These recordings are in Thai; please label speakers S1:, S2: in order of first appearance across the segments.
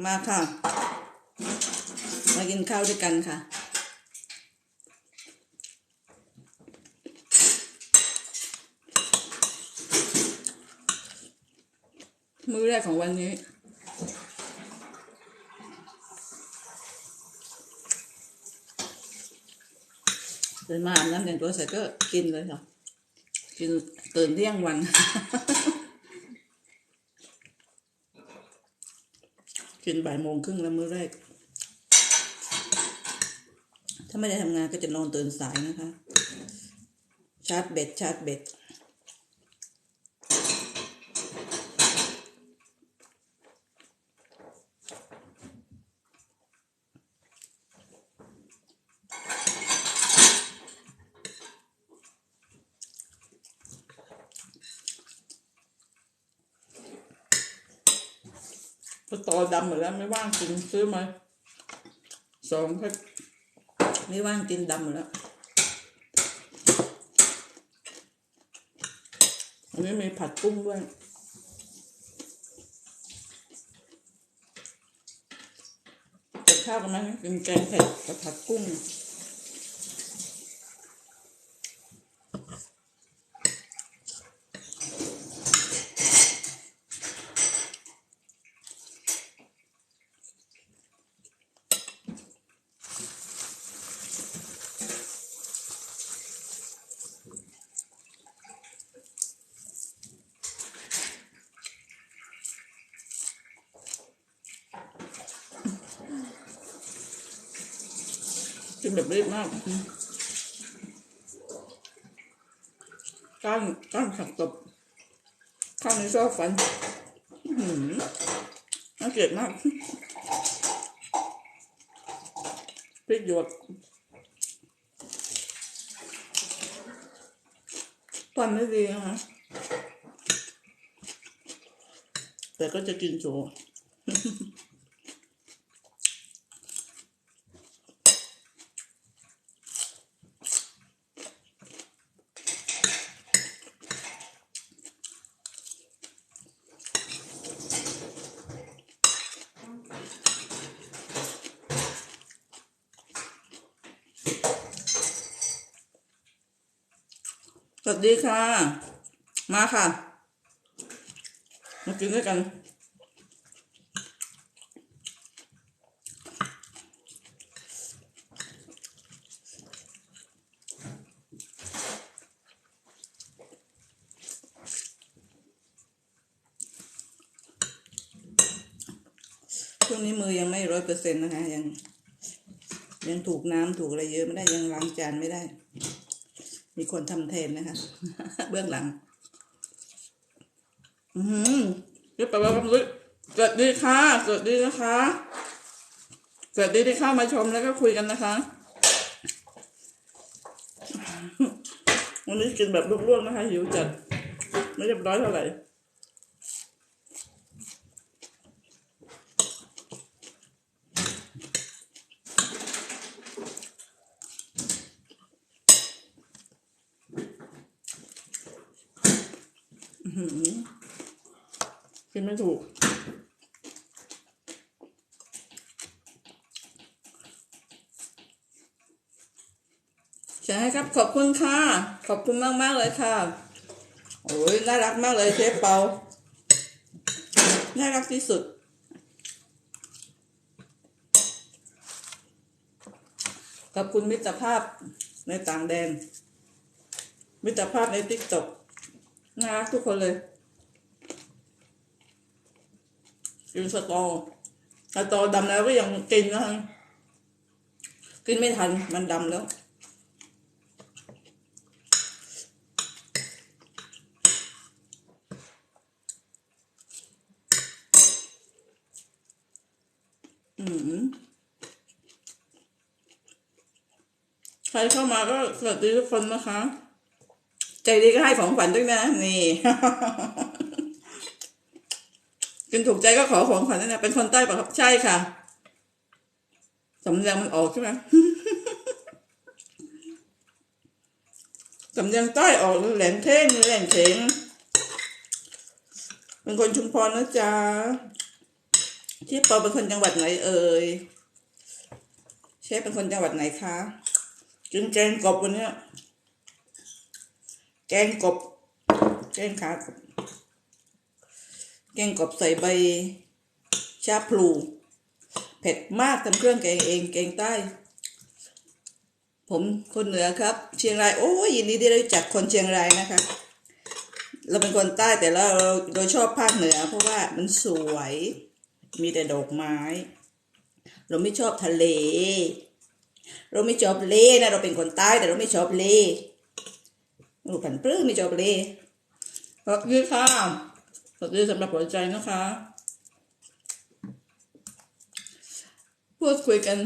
S1: มาค่ะ มากินข้าวด้วยกันค่ะ มื้อแรกของวันนี้เดินมาอาบน้ำแต่งตัวเสร็จก็กินเลยค่ะ กินตื่นเที่ยงวัน กินบ่ายโมงครึ่งแล้วมื้อแรก ถ้าไม่ได้ทำงานก็จะนอนตื่นสายนะคะ ชาร์จเบ็ดชาร์จเบ็ด พอตอดำหมดแล้วไม่ว่างกินซื้อมาสองแพ็คไม่ว่างกินดำหมดแล้ว อันนี้มีผัดกุ้งด้วยกับข้าวกันไหมกินแกงเผ็ดกับผัดกุ้ง แบบรีบมากอืมก้านก้านผักตบข้าวในซอกฟันอื้มน่าเกลียดมากพริกหยวกฟันไม่ดีนะคะแต่ก็จะกินโชว์ วัสดีค่ะ มาค่ะ มากินด้วยกัน ช่วงนี้มือยังไม่ร้อยเปอร์เซ็นต์นะคะ ยัง ยังถูกน้ำถูกอะไรเยอะไม่ได้ยังล้างจานไม่ได้ มีคนทำแทนนะคะ เบื้องหลัง อืมเรียบร้อยครับลุยสวัสดีค่ะ สวัสดีนะคะ สวัสดีที่เข้ามาชมแล้วก็คุยกันนะคะ วันนี้กินแบบลวกๆนะคะ หิวจัด ไม่เรียบร้อยเท่าไหร่ กินไม่ถูก ใช่ครับ ขอบคุณค่ะ ขอบคุณมากมากเลยค่ะ โอ้ยน่ารักมากเลยเชฟเปา น่ารักที่สุดขอบคุณมิตรภาพในต่างแดน มิตรภาพในติ๊กต็อก น่ารักทุกคนเลยกินสตอสตอดำแล้วก็ยังกินนะฮะกินไม่ทันมันดำแล้ว อืมใครเข้ามาก็สวัสดีทุกคนนะคะ ใจดีก็ให้ของขวัญด้วยนะ นี่กินถูกใจก็ขอของขวัญด้วยนะ เป็นคนใต้ปะครับ ใช่ค่ะ สำเนียงมันออกใช่ไหมสำเนียงใต้ออกแหลมเท่งแหลมเถงเป็นคนชุมพรนะจ๊ะชฟปอเป็นคนจังหวัดไหนเอ่ย เชฟเป็นคนจังหวัดไหนคะกินแกงกบวันเนี้ย แกงกบ แกงขากบ แกงกบใส่ใบชาพลู เผ็ดมากทำเครื่องแกงเองแกงใต้ ผมคนเหนือครับ เชียงรายโอ้ยยินดีที่ได้รู้จักคนเชียงรายนะคะ เราเป็นคนใต้แต่เราเราชอบภาคเหนือ เพราะว่ามันสวยมีแต่ดอกไม้ เราไม่ชอบทะเล เราไม่ชอบเลนะเราเป็นคนใต้แต่เราไม่ชอบเล เราผันปลื้มไม่ชอบเลขอบคุณค่ะขอบคุณสำหรับหัวใจนะคะ พูดคุยกัน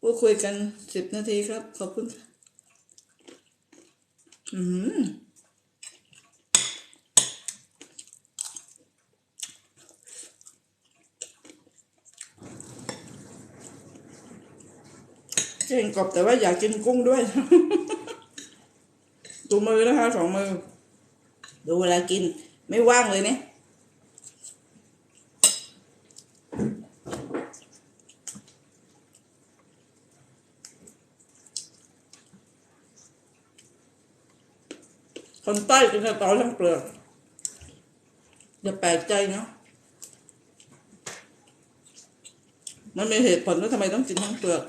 S1: พูดคุยกันสิบนาทีครับ ขอบคุณค่ะอืมเก่งกบแต่ว่าอยากกินกุ้งด้วย ดูมือนะคะสองมือ ดูเวลากินไม่ว่างเลยเนี่ยคนใต้กินสตอทั้งเปลือกอย่าแปลกใจเนาะมันมีเหตุผลว่าทำไมต้องกินทั้งเปลือก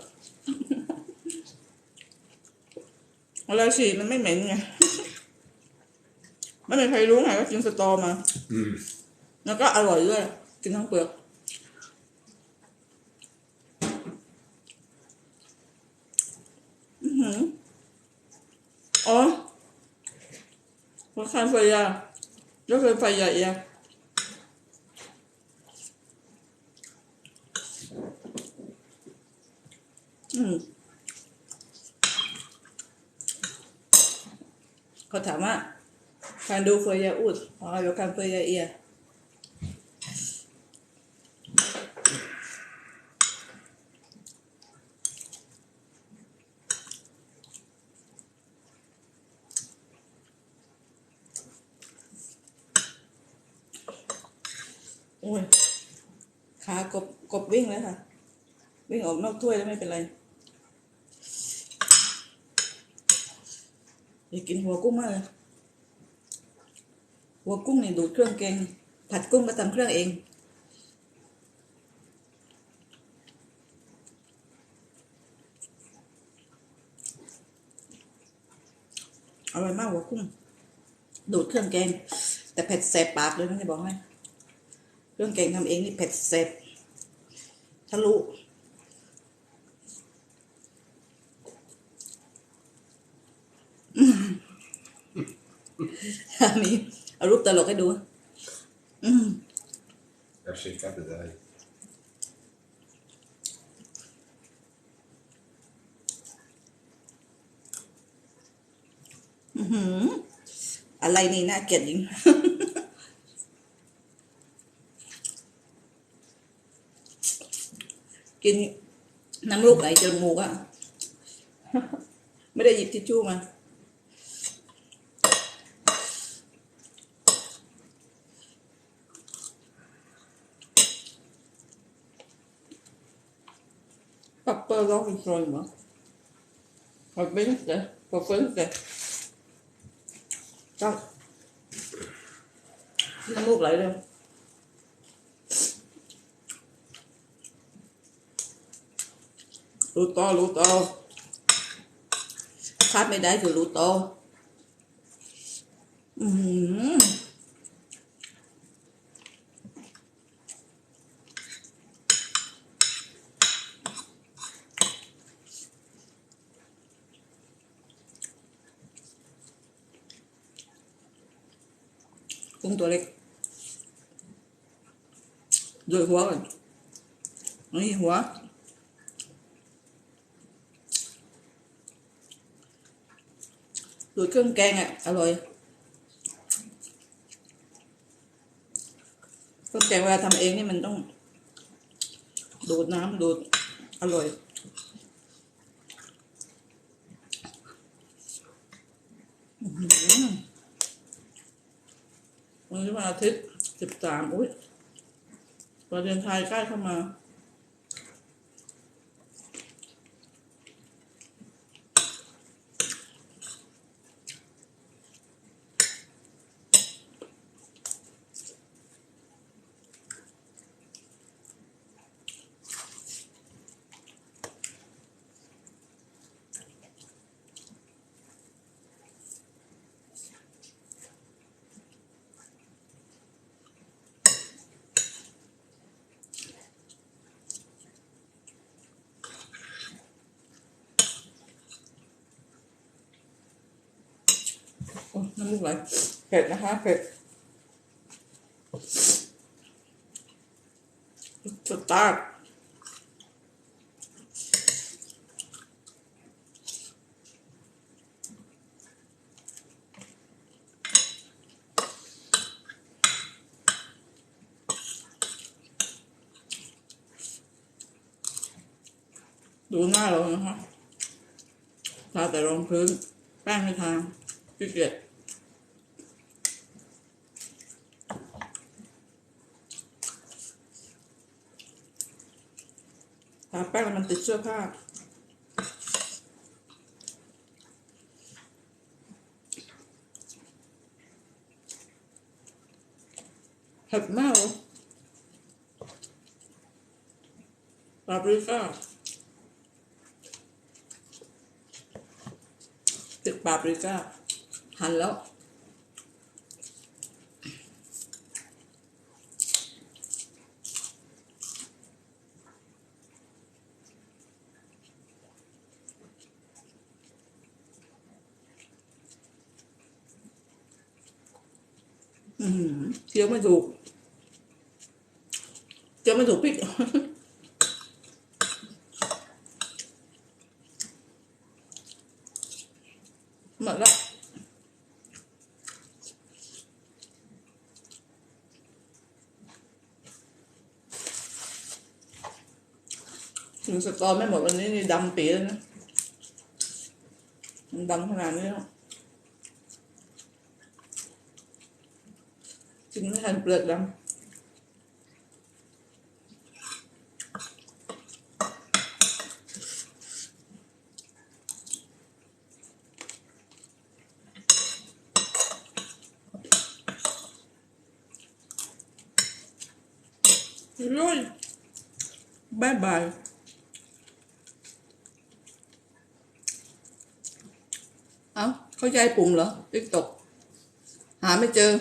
S1: เวลาฉีดมันไม่เหม็นไง ไม่มีใครรู้ไงว่ากินสตอมา
S2: Mm.
S1: แล้วก็อร่อยด้วย กินทั้งเปลือก อือหืออ๋อหัวคานไฟยาแล้วเคยไฟใหญ่อะอืม เขาถามว่า การดูเฟยยาอุดอ๋ออยู่การเฟยยาเอียโอ้ยขากบกบวิ่งแล้วค่ะ วิ่งออกนอกถ้วยแล้วไม่เป็นไรอยากกินหัวกุ้งมากเลย หัวกุ้งเนี่ยดูดเครื่องแกงผัดกุ้งมาทำเครื่องเองอร่อยมากหัวกุ้ง ดูดเครื่องแกง แต่เผ็ดแสบปากเลยนะจะบอกให้เครื่องแกงทำเองนี่เผ็ดแสบทะลุมี เอารูปตลกให้ดู อืม
S2: Jag skickar till dig.
S1: อื้อหืออะไรนี่น่าเกลียดจริง กินน้ำลูกไหลจนมูกอะ ไม่ได้หยิบทิชชู่มา Pappa lag en träume. Varför inte? Varför inte? Tack. น้ำมูกไหลเลยรูโตรูโตคาดไม่ได้คือรูโตอือหือ กุ้งตัวเล็กดูหัวก่อนนี่หัวดูเครื่องแกงอะ อร่อย เครื่องแกงเวลาทำเองนี่มันต้อง ดูดน้ำดูด อร่อยอื้อหือ วันนี้วันอาทิตย์สิบสามอุ้ยประเด็นไทยใกล้เข้ามา น้ำมูกไหลเผ็ดนะคะเผ็ดสตาดูหน้าเรานะคะทาแต่รองพื้น แป้งไม่ทาขี้เกียจทาแป้งมันติดเสื้อผ้าเผ็ดมากปาปริก้าติดปาปริก้าหั่นแล้ว อืม เคี้ยวไม่ถูกเคี้ยวไม่ถูกพริกหมดละถึงสตอไม่หมดวันนี้นี่ดำปีแล้วนะ มันดำขนาดนี้แล้ว กินไม่ทันเปลือกดำร้อยบายบายเอ้าเข้าใจปุ่มเหรอติ๊กตกหาไม่เจอ